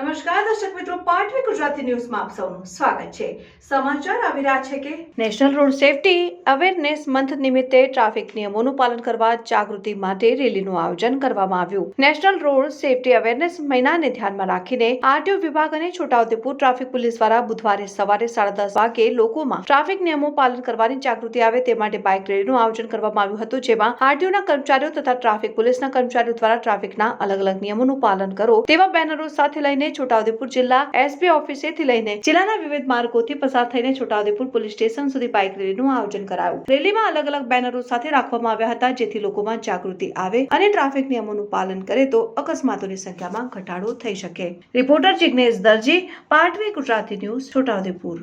નમસ્કાર, દર્શક મિત્રો, પાટવી ગુજરાતી ન્યૂઝમાં આપ સૌનું સ્વાગત છે. સમાચાર આવી રહ્યા છે કે national road safety awareness month નિમિત્તે ટ્રાફિક નિયમોનું પાલન કરવા જાગૃતિ માટે રેલીનું આયોજન કરવામાં આવ્યું. નેશનલ રોડ સેફટી અવેરનેસ મહિનાને ધ્યાનમાં રાખીને આરટીઓ વિભાગ અને છોટાઉદેપુર ટ્રાફિક પોલીસ દ્વારા બુધવારે સવારે સાડા દસ વાગે લોકોમાં ટ્રાફિક નિયમો પાલન કરવાની જાગૃતિ આવે તે માટે બાઇક રેલીનું આયોજન કરવામાં આવ્યું હતું, જેમાં આરટીઓના કર્મચારીઓ તથા ટ્રાફિક પોલીસના કર્મચારીઓ દ્વારા ટ્રાફિકના અલગ અલગ નિયમોનું પાલન કરો તેવા બેનરો સાથે લઈને છોટાઉદેપુર જિલ્લા એસપી ઓફિસેથી લઈને જિલ્લાના વિવિધ માર્ગોથી પસાર થઈને છોટાઉદેપુર પોલીસ સ્ટેશન સુધી બાઇક રેલીનું આયોજન કરાયું. રેલીમાં અલગ અલગ બેનરો સાથે રાખવામાં આવ્યા હતા, જેથી લોકોમાં જાગૃતિ આવે અને ટ્રાફિક નિયમોનું પાલન કરે તો અકસ્માતોની સંખ્યામાં ઘટાડો થઈ શકે. Reporter Jignesh Darji Patvi Gujarati news, Chhotaudepur.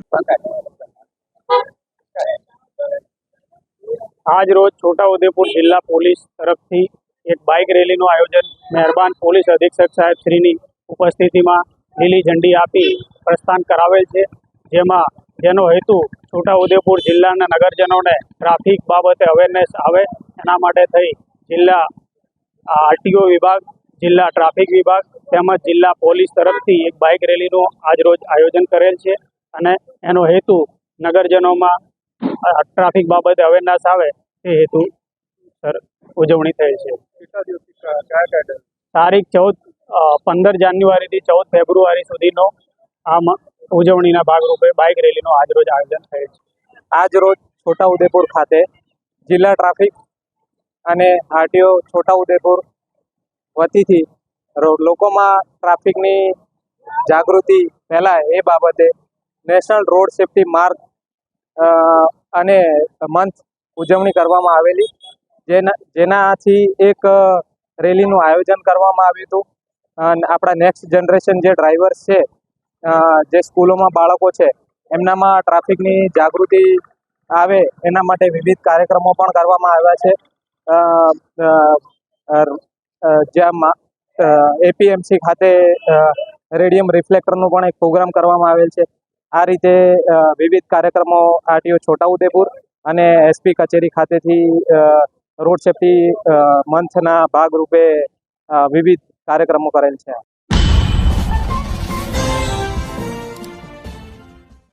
આજ રોજ છોટાઉદેપુર જિલ્લા પોલીસ તરફથી એક બાઇક રેલીનું આયોજન મહેરબાન પોલીસ અધિક્ષક સાહેબ શ્રીની ઉપસ્થિતિમાં લીલી ઝંડી આપી પ્રસ્થાન કરાવેલ છે જેમાં જેનો હેતુ છોટાઉદેપુર જિલ્લાના નગરજનોને ટ્રાફિક બાબતે અવેરનેસ આવે એના માટે થઈ જિલ્લા આરટીઓ વિભાગ જિલ્લા ટ્રાફિક વિભાગ તેમજ જિલ્લા પોલીસ તરફથી એક બાઇક રેલીનું આજરોજ આયોજન કરેલ છે અને એનો હેતુ નગરજનોમાં ટ્રાફિક બાબતે અવેરનેસ આવે તે હેતુ સર ઉજવણી થઈ છે? તારીખ ચૌદ પંદર જાન્યુઆરીથી ચૌદ ફેબ્રુઆરી સુધીનો આમ ઉજવણીના ભાગરૂપે બાઇક રેલીનું આજરોજ આયોજન થયેલ છે. આજ રોજ છોટાઉદેપુર ખાતે જિલ્લા ટ્રાફિક અને આરટીઓ છોટાઉદેપુર વતીથી લોકોમાં ટ્રાફિકની જાગૃતિ ફેલાય એ બાબતે નેશનલ રોડ સેફટી માર્ગ અને મંથ ઉજવણી કરવામાં આવેલી. જેના, જેનાથી એક રેલીનું આયોજન કરવામાં આવ્યું હતું. આપણા નેક્સ્ટ જનરેશન જે ડ્રાઈવર્સ છે જે સ્કૂલોમાં બાળકો છે, એમનામાં ટ્રાફિકની જાગૃતિ આવે, એના માટે વિવિધ કાર્યક્રમો પણ કરવામાં આવ્યા છે. જેમાં એપીએમસી ખાતે રેડિયમ રિફ્લેક્ટરનો પણ એક પ્રોગ્રામ કરવામાં આવેલ છે. આ રીતે વિવિધ કાર્યક્રમો આરટીઓ છોટાઉદેપુર અને એસપી કચેરી ખાતેથી રોડ સેફટી મંથના ભાગરૂપે વિવિધ કાર્યક્રમો કરેલ છે.